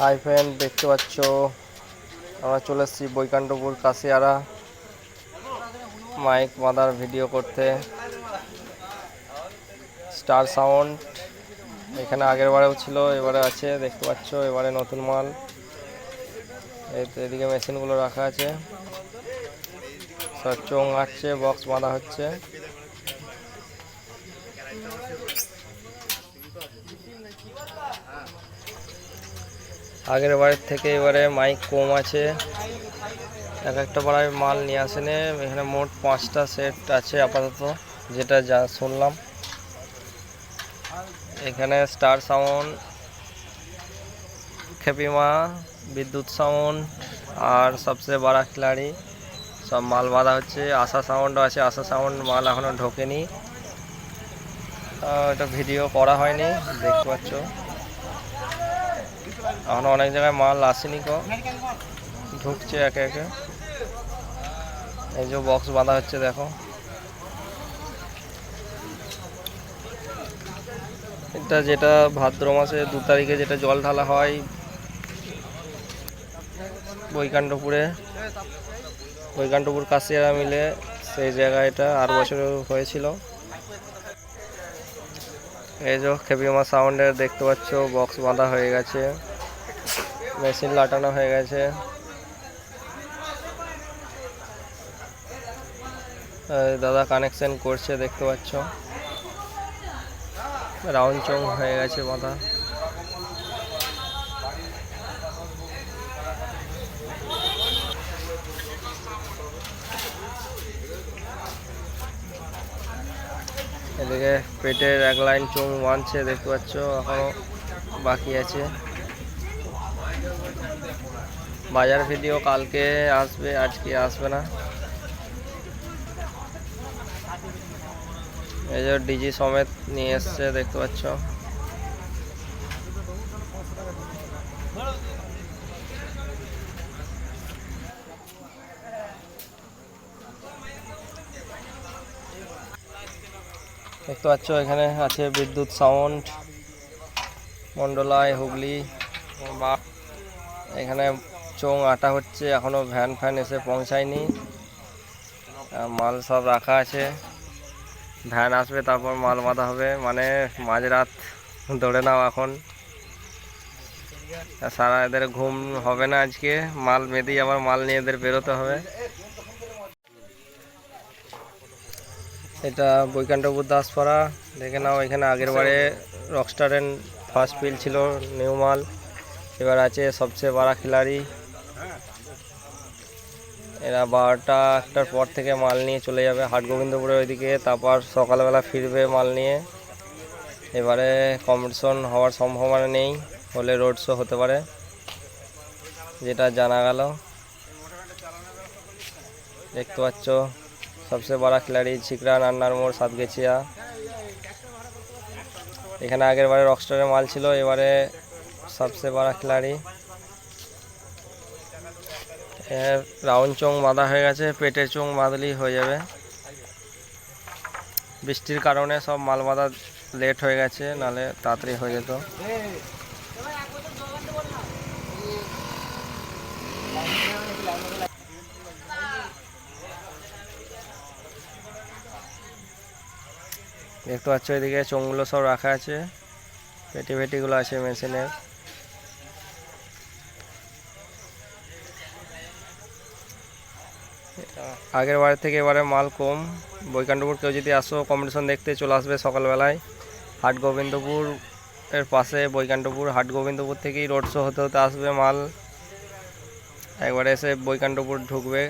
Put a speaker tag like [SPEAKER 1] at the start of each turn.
[SPEAKER 1] Hi friend দেখতে পাচ্ছ? আমরা চলে এসেছি বৈকান্তপুর কাশিয়ারা মাইক বাঁধার ভিডিও করতে। স্টার সাউন্ড এখানে আগের বারেও ছিল, এবারে আছে, দেখতে পাচ্ছ, এবারে নতুন মাল। এদিকে মেশিনগুলো রাখা আছে। চোং আসছে বক্স বাঁধা হচ্ছে। আগের বারের থেকে এবারে মাইক কম আছে। এক একটা পাড়ায় মাল নিয়ে আসেনে এখানে মোট পাঁচটা সেট আছে আপাতত, যেটা যা শুনলাম। এখানে স্টার সাউন্ড, খেপিমা, বিদ্যুৎ সাউন্ড, আর সবচেয়ে বড় খিলাড়ি। সব মাল বাঁধা হচ্ছে, আশা সাউন্ডও আছে, আশা সাউন্ড মাল এখনও ঢোকেনি। এটা ভিডিও করা হয়নি, দেখতে পাচ্ছ। এখনও অনেক জায়গায় মাল আসেনি কো। ঢুকছে একে একে। এই যে বক্স বাঁধা হচ্ছে, দেখো। এটা যেটা ভাদ্র মাসে দু তারিখে যেটা জল ঢালা হয় বৈকান্তপুরে বৈকান্তপুর কাশিয়ারা মিলে সেই জায়গায় এটা আর বছর হয়েছিল। এই যে খেপিমা সাউন্ডের দেখতে পাচ্ছ, বক্স বাঁধা হয়ে গেছে। মেশিন লাটানো হয়ে গেছে। দাদা কানেকশন করছে, দেখতে পাচ্ছ। রাউন্ড চং হয়ে গেছে বাঁধা। এদিকে পেটের এক লাইন চুম বাঁধছে দেখতে পাচ্ছ, এখনও বাকি আছে। বাজার ভিডিও কালকে আসবে, আজকে আসবে না। এই যে ডিজি সমেত নিয়ে এসছে, দেখতে পাচ্ছ। দেখতে পাচ্ছ, এখানে আছে বিদ্যুৎ সাউন্ড মন্ডলায় হুগলি বা এখানে চোং আটা হচ্ছে, এখনও ভ্যান ফ্যান এসে পৌঁছায়নি। মাল সব রাখা আছে। ভ্যান আসবে, তারপর মাল বাঁধা হবে। মানে মাঝরাত দৌড়ে নাও এখন। সারা এদের ঘুম হবে না আজকে। মাল বেঁধেই আবার মাল নিয়ে এদের বেরোতে হবে। এটা বৈকান্তপুর দাসপাড়া। দেখে নাও, এখানে আগের বারে রকস্টারের ফার্স্ট ফিল ছিল নিউ মাল। এবার আছে সবচেয়ে বড় খিলাড়ি। এরা বারোটা একটার পর থেকে মাল নিয়ে চলে যাবে হাট গোবিন্দপুরের ওইদিকে। তারপর সকালবেলা ফিরবে মাল নিয়ে। এবারে কম্পিটিশন হওয়ার সম্ভাবনা নেই, হলে রোড শো হতে পারে। যেটা জানা গেল। দেখতে পাচ্ছ। সবচেয়ে বড় খিলাড়ি ঝিকরা নান্নার মোড় সাতগেছিয়া এখানে আগের বারে রকস্টারের মাল ছিল, এবারে সবচেয়ে বড় খিলাড়ি রাউন্ড চোং বাঁধা হয়ে গেছে, পেটের চোং বাঁধলেই হয়ে যাবে। বৃষ্টির কারণে সব মাল বাঁধা লেট হয়ে গেছে, নালে তাড়াতাড়ি হয়ে যেত। দেখতে পাচ্ছ এদিকে চোঙগুলো সব রাখা আছে। পেটি ফেটিগুলো আছে মেশিনের আগের বারের থেকে এবারে মাল কম। বৈকান্তপুর কেউ যদি আসো কম্পিটিশন দেখতে চলে আসবে সকালবেলায়। হাট গোবিন্দপুর এর পাশে বৈকান্তপুর হাট গোবিন্দপুর থেকেই রোড শো হতে হতে আসবে মাল। একবারে এসে বৈকান্তপুর ঢুকবে।